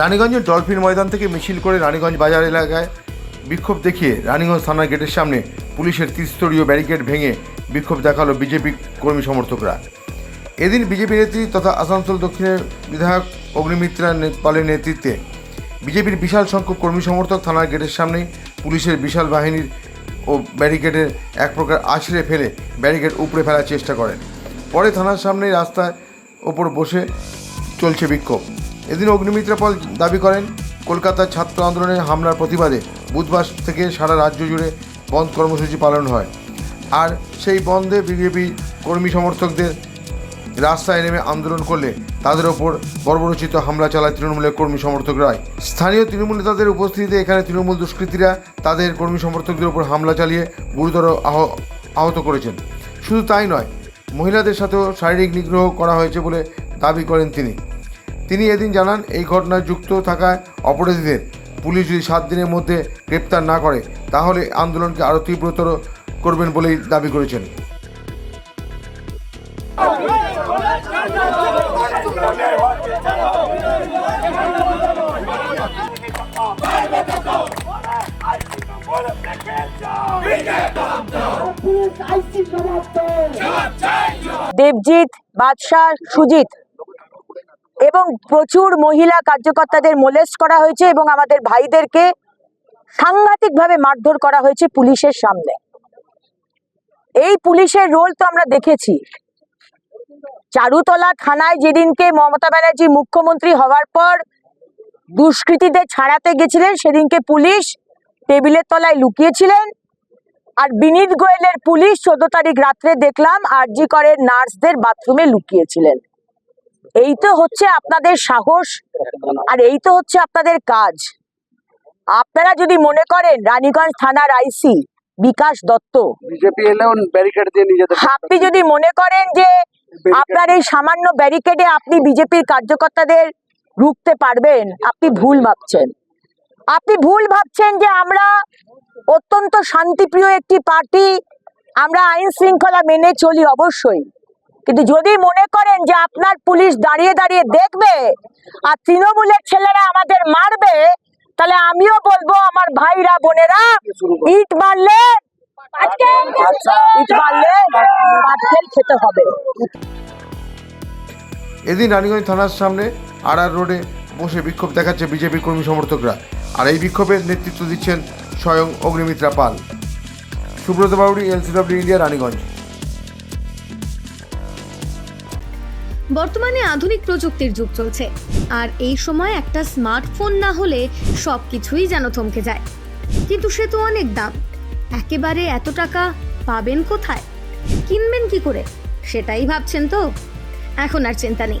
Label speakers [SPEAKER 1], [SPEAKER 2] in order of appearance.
[SPEAKER 1] রানীগঞ্জের dolphin ময়দান থেকে মিছিল করে রানীগঞ্জ বাজার এলাকায় বিক্ষোভ দেখিয়ে রানীগঞ্জ থানার গেটের সামনে পুলিশের ত্রিস্তরীয় ব্যারিকেড ভেঙে বিক্ষোভ দেখাল বিজেপি কর্মী সমর্থকরা। এদিন বিজেপি নেত্রী তথা আসানসোল দক্ষিণের বিধায়ক অগ্নিমিত্রা পালের নেতৃত্বে বিজেপির বিশাল সংখ্যক কর্মী সমর্থক থানার গেটের সামনে পুলিশের বিশাল বাহিনীর ও ব্যারিকেডের এক প্রকার আছড়ে ফেলে ব্যারিকেড উপড়ে ফেলার চেষ্টা করেন। পরে থানার সামনে রাস্তায় ওপর বসে চলছে বিক্ষোভ। এদিন অগ্নিমিত্রা পল দাবি করেন, কলকাতার ছাত্র আন্দোলনের হামলার প্রতিবাদে বুধবার থেকে সারা রাজ্য জুড়ে বন্ধ কর্মসূচি পালন হয়। আর সেই বন্ধে বিজেপি কর্মী সমর্থকদের রাস্তায় নেমে আন্দোলন করলে তাদের ওপর বর্বরচিত হামলা চালায় তৃণমূলের কর্মী সমর্থকরাই স্থানীয় তৃণমূল নেতাদের উপস্থিতিতে এখানে তৃণমূল দুষ্কৃতীরা তাদের কর্মী সমর্থকদের উপর হামলা চালিয়ে গুরুতর আহ- আহত করেছেন। শুধু তাই নয়, মহিলাদের সাথেও শারীরিক নিগ্রহ করা হয়েছে বলে দাবি করেন তিনি। তিনি এদিন জানান, এই ঘটনায় যুক্ত থাকায় অপরাধীদের পুলিশ যদি সাত দিনের মধ্যে গ্রেপ্তার না করে, তাহলে আন্দোলনকে আরও তীব্রতর করবেন বলেই দাবি করেছেন।
[SPEAKER 2] দেবজিৎ, বাদশাহ, সুজিত এবং প্রচুর মহিলা কার্যকর্তাদের মোলেস্ট করা হয়েছে এবং আমাদের ভাইদেরকে সাংঘাতিকভাবে মারধর করা হয়েছে পুলিশের সামনে। এই পুলিশের রোল তো আমরা দেখেছি। চারুতলা থানায় যেদিনকে মমতা ব্যানার্জি মুখ্যমন্ত্রী হওয়ার পর দুষ্কৃতীদের ছাড়াতে গেছিলেন, সেদিনকে পুলিশ টেবিলের তলায় লুকিয়েছিলেন। আর বিনীত গোয়েলের পুলিশ চোদ্দ তারিখ রাত্রে দেখলাম আরজি করের নার্সদের বাথরুমে লুকিয়েছিলেন। এই তো হচ্ছে আপনাদের সাহস আর এই তো হচ্ছে আপনাদের কাজ। আপনারা যদি মনে করেন রানীগঞ্জ থানার আইসি বিকাশ দত্ত
[SPEAKER 3] বিজেপি এলেও ব্যারিকেড দিয়ে নিজেদের
[SPEAKER 2] আপনি যদি মনে করেন যে আপনার এই সামান্য ব্যারিকেডে আপনি বিজেপির কার্যকর্তাদের রুখতে পারবেন আপনি ভুল ভাবছেন। আপনি ভুল ভাবছেন যে আমরা অত্যন্ত শান্তিপ্রিয় একটি পার্টি আমরা আইন শৃঙ্খলা মেনে চলি অবশ্যই। কিন্তু যদি মনে করেন যে আপনার পুলিশ দাঁড়িয়ে দাঁড়িয়ে দেখবে আর তৃণমূলের ছেলেরা আমাদের মারবে তাহলে আমিও বলব আমার ভাইরা বোনেরা ইট মারলে ইট মারলে খেতে হবে।
[SPEAKER 1] এদিন রানীগঞ্জ থানার সামনে আরআর রোডে বসে বিক্ষোভ দেখাচ্ছে বিজেপি কর্মী সমর্থকরা। আর এই বিক্ষোভের নেতৃত্ব দিচ্ছেন স্বয়ং অগ্নিমিত্রা পাল। Subrata Bauri LCW India, Raniganj.
[SPEAKER 4] বর্তমানে আধুনিক প্রযুক্তির যুগ চলছে। আর এই সময় একটা স্মার্টফোন না হলে সব কিছুই যেন থমকে যায়। কিন্তু সে তো অনেক দাম। একেবারে এত টাকা পাবেন কোথায়? কিনবেন কি করে? সেটাই ভাবছেন তো? এখন আর চিন্তা নেই।